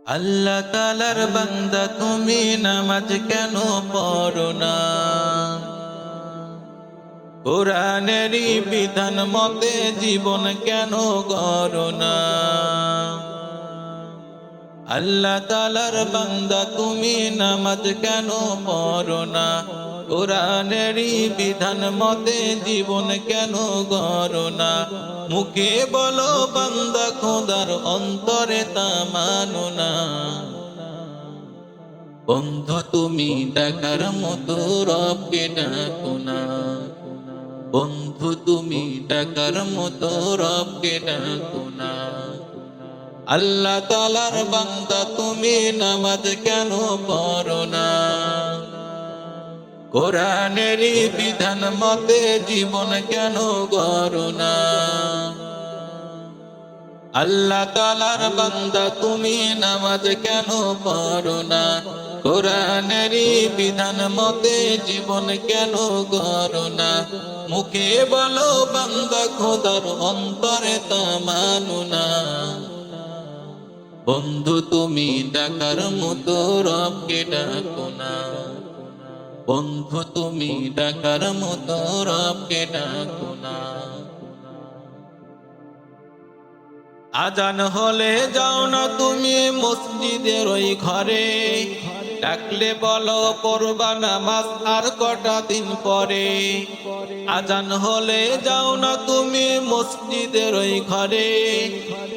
আল্লাহ তালার বান্দা, তুমি নামাজ কেন পড়ো না? কোরআনেরই বিধান মতে জীবন কেন করো না? আল্লাহ তালার বান্দা, তুমি নামাজ কেন পড়ো না? কোরআনেরই বিধান মতে জীবন কেন করো না মুখে বলো, বান্দা খোদার অন্তরে তা মানো না বন্ধু তুমি ডাকার মতো রবকে ডাকো না বন্ধু তুমি ডাকার মতো রবকে ডাকো না আল্লাহ তালার বান্দা তুমি নামাজ কেন পড়ো না কোরআনেরই বিধান মতে জীবন কেন করো না? আল্লাহ তালার বান্দা, তুমি নামাজ কেন পড়ো না? কোরআনেরই বিধান মতে জীবন কেন করো না? মুখে বলো, বান্দা, খোদার অন্তরে তা মানো না। বন্ধু, তুমি ডাকার মতো রবকে ডাকো না। বন্ধু তুমি ডাকার মতো রবকে ডাকো না। আজান হলে যাও না তুমি মসজিদের ওই ঘরে। ডাকলে বলো পড়বা নামাজ আর কটা দিন পরে? আজান হলে যাও না তুমি মসজিদের ওই ঘরে।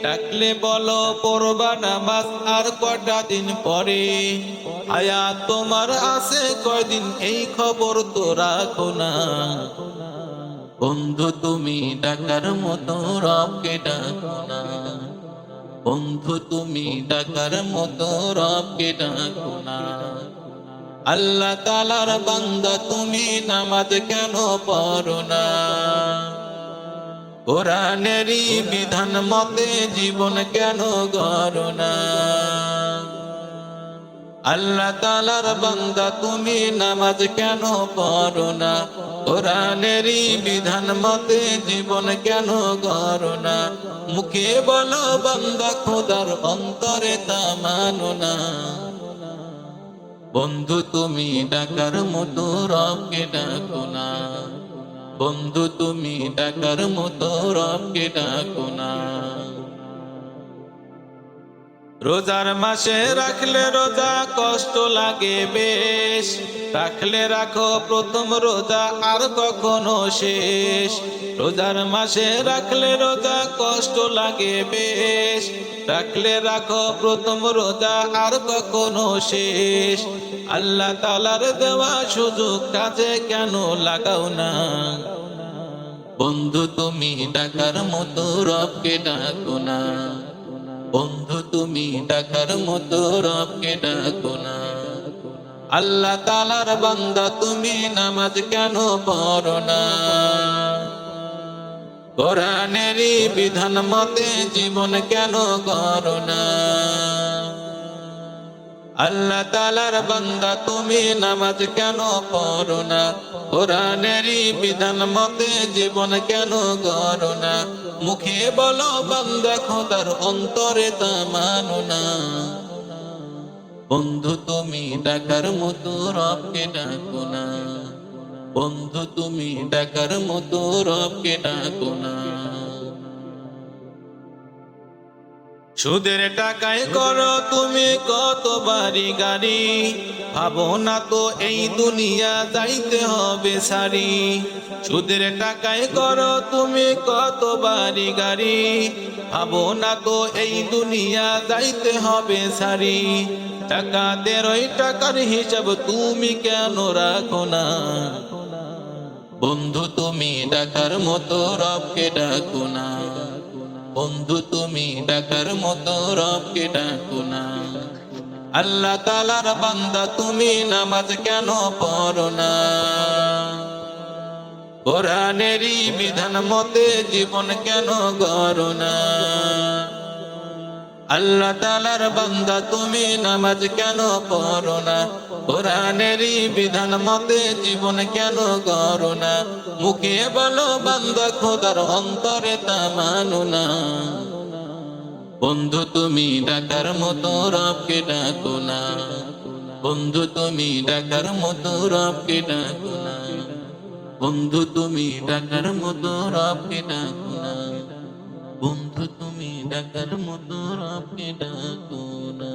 ডাকলে বলো পড়বা নামাজ আর কটা দিন পরে? আয়া, তোমার আছে কয়দিন? এই খবর তো রাখো না। বন্ধু, তুমি ডাকার মতো রবকে ডাকো না। বন্ধু, তুমি ডাকার মতো রবকে ডাকো না। আল্লাহ তালার বান্দা, তুমি নামাজ কেন পড়ো না? কোরআনেরই বিধান মতে জীবন কেন গড়ো না? আল্লাহ তালার বান্দা, তুমি নামাজ কেন পড়ো না? কোরআনেরই বিধান মতে জীবন কেন করো না? মুখে বলো, বান্দা, খোদার অন্তরে তা মানো না। বন্ধু, তুমি ডাকার মতো রবকে ডাকো না। বন্ধু, তুমি ডাকার মতো রবকে ডাকো না। রোজার মাসে রাখলে রোজা কষ্ট লাগে বেশ। রাখলে রাখো প্রথম রোজা আর কখনো শেষ। রোজার মাসে রাখলে রোজা কষ্ট লাগে বেশ। রাখলে রাখো প্রথম রোজা আর কখনো শেষ। আল্লাহ তালার দেওয়া সুযোগ কাজে কেন লাগাও না? বন্ধু, তুমি ডাকার মতো রবকে ডাকো না। বন্ধু, তুমি ডাকার মতো রবকে ডাকো না। আল্লাহ তালার বান্দা, তুমি নামাজ কেন পড়ো না? কোরআনেরই বিধান মতে জীবন কেন করো না? আল্লাহ তালার বান্দা, তুমি নামাজ কেন পড়ো না? কোরআনেরই বিধান মতে জীবন কেন করো না? মুখে বলো, বান্দা, খোদার অন্তরে তা মানো না। বন্ধু, তুমি ডাকার মতো রবকে ডাকো না। বন্ধু, তুমি ডাকার মতো রবকে ডাকো না। সুদের টাকায় করো তুমি কত বাড়ি গাড়ি। ভাবো না তো এই দুনিয়া যাইতে হবে সারি। সুদের টাকায় করো তুমি কত বাড়ি গাড়ি। ভাবো না তো এই দুনিয়া যাইতে হবে সারি। টাকা তেরোই টাকার হিসাব তুমি কেন রাখো না? বন্ধু তুমি ডাকার মতো রবকে ডাকো না। বন্ধু, তুমি ডাকার মতো রবকে ডাকো না। আল্লাহ তালার বান্দা, তুমি নামাজ কেন পড়ো না? কোরআনেরই বিধান মতে জীবন কেন করো না? আল্লাহ তালার বান্দা, তুমি নামাজ কেন পড়ো না? কোরআনেরই বিধান মতে জীবন কেন করো না? মুখে বলো, বান্দা, খোদার অন্তরে তা মানো না। বন্ধু, তুমি ডাকার মতো রবকে ডাকো না। বন্ধু, তুমি ডাকার মতো রবকে ডাকো না। বন্ধু, তুমি ডাকার মতো রবকে ডাকো না। বন্ধু ডাকার মতো রবকে ডাকো না।